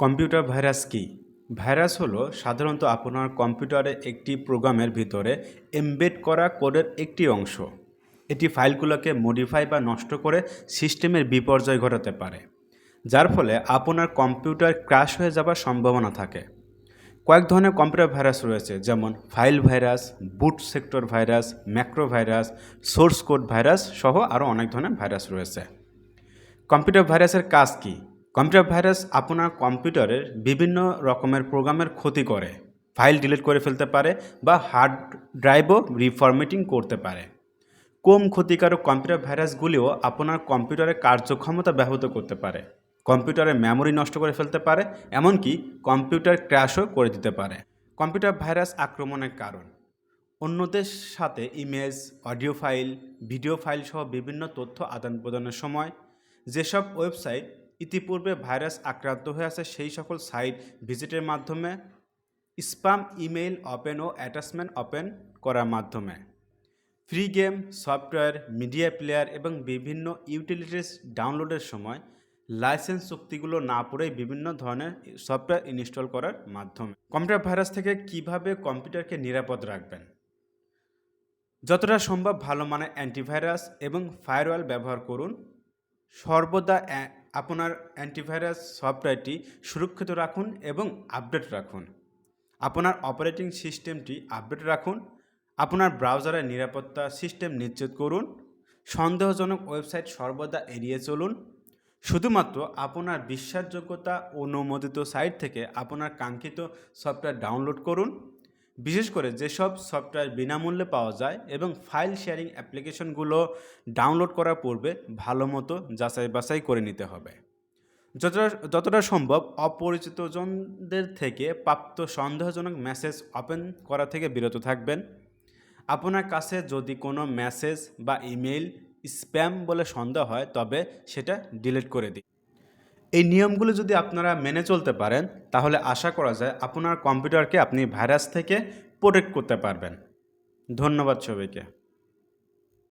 Computer virus কী? Virus হলো সাধারণত আপনার কম্পিউটারে একটি প্রোগ্রামের ভিতরে এমবেড করা কোডের একটি অংশ। এটি ফাইলগুলোকে মডিফাই বা নষ্ট করে সিস্টেমের বিপর্যয় ঘটাতে পারে, যার ফলে আপনার কম্পিউটার ক্র্যাশ হয়ে যাবার সম্ভাবনা থাকে। কয়েক ধরনের কম্পিউটার ভাইরাস রয়েছে, যেমন file virus, boot sector virus, macro virus, source code virus সহ আরও অনেক ধরনের ভাইরাস রয়েছে। কম্পিউটার ভাইরাসের কাজ কি? কম্পিউটার ভাইরাস আপনার কম্পিউটারের বিভিন্ন রকমের প্রোগ্রামের ক্ষতি করে, ফাইল ডিলিট করে ফেলতে পারে বা হার্ড ড্রাইভও রিফরমেটিং করতে পারে। কম ক্ষতিকারক কম্পিউটার ভাইরাসগুলিও আপনার কম্পিউটারের কার্যক্ষমতা ব্যাহত করতে পারে, কম্পিউটারের মেমোরি নষ্ট করে ফেলতে পারে, এমনকি কম্পিউটার ক্র্যাশও করে দিতে পারে। কম্পিউটার ভাইরাস আক্রমণের কারণ, অন্যদের সাথে image, audio file, video file সহ বিভিন্ন তথ্য আদান প্রদানের সময়, যেসব ওয়েবসাইট ইতিপূর্বে ভাইরাস আক্রান্ত হয়ে আছে সেই সকল সাইট ভিজিটের মাধ্যমে স্পাম ইমেইল ওপেন ও অ্যাটাচমেন্ট ওপেন করার মাধ্যমে। Free game, software, media player এবং বিভিন্ন ইউটিলিটিস ডাউনলোডের সময় লাইসেন্স চুক্তিগুলো না পড়েই বিভিন্ন ধরনের সফটওয়্যার ইনস্টল করার মাধ্যমে। কম্পিউটার ভাইরাস থেকে কীভাবে কম্পিউটারকে নিরাপদ রাখবেন? যতটা সম্ভব ভালো মানের অ্যান্টিভাইরাস এবং ফায়ারওয়াল ব্যবহার করুন। সর্বদা আপনার অ্যান্টিভাইরাস সফটওয়্যারটি সুরক্ষিত রাখুন এবং আপডেট রাখুন। আপনার অপারেটিং সিস্টেমটি আপডেট রাখুন। আপনার ব্রাউজারের নিরাপত্তা সিস্টেম নিশ্চিত করুন। সন্দেহজনক ওয়েবসাইট সর্বদা এড়িয়ে চলুন। শুধুমাত্র আপনার বিশ্বাসযোগ্যতা অনুমোদিত সাইট থেকে আপনার কাঙ্ক্ষিত সফটওয়্যার ডাউনলোড করুন। বিশেষ করে যেসব সফটওয়্যার বিনামূল্যে পাওয়া যায় এবং ফাইল শেয়ারিং অ্যাপ্লিকেশনগুলো ডাউনলোড করার পূর্বে ভালো মতো যাচাই বাছাই করে নিতে হবে। যতটা যতটা সম্ভব অপরিচিতজনদের থেকে প্রাপ্ত সন্দেহজনক মেসেজ ওপেন করা থেকে বিরত থাকবেন। আপনার কাছে যদি কোনো মেসেজ বা ইমেইল স্প্যাম বলে সন্দেহ হয়, তবে সেটা ডিলিট করে দিন। এই নিয়মগুলো যদি আপনারা মেনে চলতে পারেন, তাহলে আশা করা যায় আপনার কম্পিউটারকে আপনি ভাইরাস থেকে প্রোটেক্ট করতে পারবেন। ধন্যবাদ সবাইকে।